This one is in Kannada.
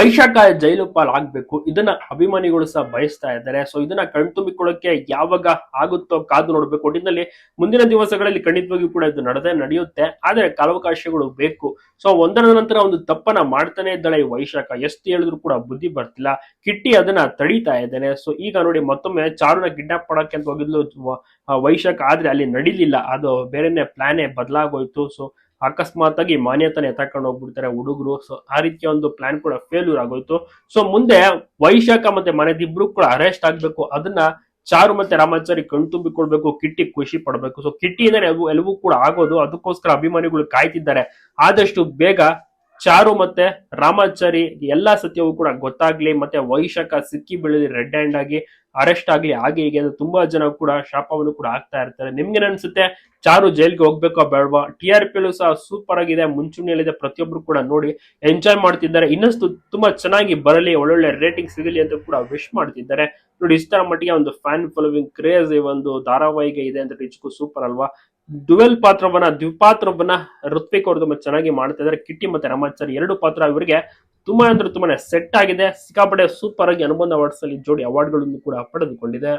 ವೈಶಾಖ ಜೈಲು ಪಾಲ್ ಆಗ್ಬೇಕು. ಇದನ್ನ ಅಭಿಮಾನಿಗಳು ಸಹ ಬಯಸ್ತಾ ಇದ್ದಾರೆ. ಸೊ ಇದನ್ನ ಕಣ್ತುಂಬಿಕೊಳ್ಳಕ್ಕೆ ಯಾವಾಗ ಆಗುತ್ತೋ ಕಾದು ನೋಡ್ಬೇಕು. ಒಟ್ಟಿನಲ್ಲಿ ಮುಂದಿನ ದಿವಸಗಳಲ್ಲಿ ಖಂಡಿತವಾಗಿಯೂ ಕೂಡ ಇದು ನಡೆದೇ ನಡೆಯುತ್ತೆ. ಆದ್ರೆ ಕಾಲಾವಕಾಶಗಳು ಬೇಕು. ಸೊ ಒಂದರ ನಂತರ ಒಂದು ತಪ್ಪನ್ನ ಮಾಡ್ತಾನೆ ಇದ್ದಾಳೆ ಈ ವೈಶಾಖ. ಎಷ್ಟು ಹೇಳಿದ್ರು ಕೂಡ ಬುದ್ಧಿ ಬರ್ತಿಲ್ಲ. ಕಿಟ್ಟಿ ಅದನ್ನ ತಡೀತಾ ಇದ್ದಾನೆ. ಸೊ ಈಗ ನೋಡಿ ಮತ್ತೊಮ್ಮೆ ಚಾರುನ ಕಿಡ್ನಾಪ್ ಮಾಡಕ್ಕೆ ಅಂತ ಹೋಗಿದ್ಲು. ವೈಶಾಖ ಆದ್ರೆ ಅಲ್ಲಿ ನಡೀಲಿಲ್ಲ. ಅದು ಬೇರೆನೆ ಪ್ಲಾನೇ ಬದಲಾಗೋಯ್ತು. ಸೊ ಅಕಸ್ಮಾತ್ ಆಗಿ ಮಾನ್ಯತನ ಎತ್ತಾಕೊಂಡು ಹೋಗ್ಬಿಡ್ತಾರೆ ಹುಡುಗರು. ಸೊ ಆ ರೀತಿಯ ಒಂದು ಪ್ಲಾನ್ ಕೂಡ ಫೇಲ್ಯೂರ್ ಆಗೋಯ್ತು. ಸೊ ಮುಂದೆ ವೈಶಾಖ ಮತ್ತೆ ಮನೆದ ಇಬ್ರು ಕೂಡ ಅರೆಸ್ಟ್ ಆಗ್ಬೇಕು. ಅದನ್ನ ಚಾರು ಮತ್ತೆ ರಾಮಾಚಾರಿ ಕಣ್ತುಂಬಿಕೊಳ್ಬೇಕು ಕಿಟ್ಟಿ ಖುಷಿ ಪಡಬೇಕು. ಸೊ ಕಿಟ್ಟಿಯಿಂದಲೇ ಎಲ್ಲವೂ ಕೂಡ ಆಗೋದು. ಅದಕ್ಕೋಸ್ಕರ ಅಭಿಮಾನಿಗಳು ಕಾಯ್ತಿದ್ದಾರೆ. ಆದಷ್ಟು ಬೇಗ ಚಾರು ಮತ್ತೆ ರಾಮಾಚಾರಿ, ಎಲ್ಲಾ ಸತ್ಯವೂ ಕೂಡ ಗೊತ್ತಾಗ್ಲಿ, ಮತ್ತೆ ವೈಶಾಖ ಸಿಕ್ಕಿ ಬೀಳಲಿ ರೆಡ್ ಹ್ಯಾಂಡ್ ಆಗಿ ಅರೆಸ್ಟ್ ಆಗ್ಲಿ, ಹಾಗೆ ಹೀಗೆ ಅಂದ್ರೆ ತುಂಬಾ ಜನ ಕೂಡ ಶಾಪವನ್ನು ಕೂಡ ಆಗ್ತಾ ಇರ್ತಾರೆ. ನಿಮ್ಗೆ ಅನ್ಸುತ್ತೆ ಚಾರು ಜೈಲ್ಗೆ ಹೋಗ್ಬೇಕೋ ಬೇಡವಾ? ಟಿ ಆರ್ ಪಿ ಸಹ ಸೂಪರ್ ಆಗಿದೆ, ಮುಂಚೂಣಿಯಲ್ಲಿದೆ, ಪ್ರತಿಯೊಬ್ರು ಕೂಡ ನೋಡಿ ಎಂಜಾಯ್ ಮಾಡ್ತಿದ್ದಾರೆ. ಇನ್ನಷ್ಟು ತುಂಬಾ ಚೆನ್ನಾಗಿ ಬರಲಿ, ಒಳ್ಳೊಳ್ಳೆ ರೇಟಿಂಗ್ ಸಿಗಲಿ ಅಂತ ಕೂಡ ವಿಶ್ ಮಾಡ್ತಿದ್ದಾರೆ. ನೋಡಿ, ಇಷ್ಟರ ಮಟ್ಟಿಗೆ ಒಂದು ಫ್ಯಾನ್ ಫಾಲೋವಿಂಗ್ ಕ್ರೇಜ್ ಈ ಒಂದು ಧಾರಾವಾಹಿಗೆ ಇದೆ ಅಂತ ನಿಜಕ್ಕೂ ಸೂಪರ್ ಅಲ್ವಾ? ಡುವೆಲ್ ಪಾತ್ರವನ್ನ, ದ್ವಿಪಾತ್ರವನ್ನ ಋತ್ವಿಕ್ ಅವರು ತುಂಬಾ ಚೆನ್ನಾಗಿ ಮಾಡ್ತಾ ಇದ್ದಾರೆ. ಕಿಟ್ಟಿ ಮತ್ತೆ ರಾಮಾಚಾರ್ ಎರಡು ಪಾತ್ರ ಇವರಿಗೆ ತುಂಬಾ ಅಂದ್ರೆ ತುಂಬಾನೇ ಸೆಟ್ ಆಗಿದೆ. ಸಿಕ್ಕಾಪಟ್ಟೆ ಸೂಪರ್ ಆಗಿ ಅನುಬಂಧ ಅವಾರ್ಡ್ಸ್ ಅಲ್ಲಿ ಜೋಡಿ ಅವಾರ್ಡ್ಗಳನ್ನು ಕೂಡ ಪಡೆದುಕೊಂಡಿದೆ.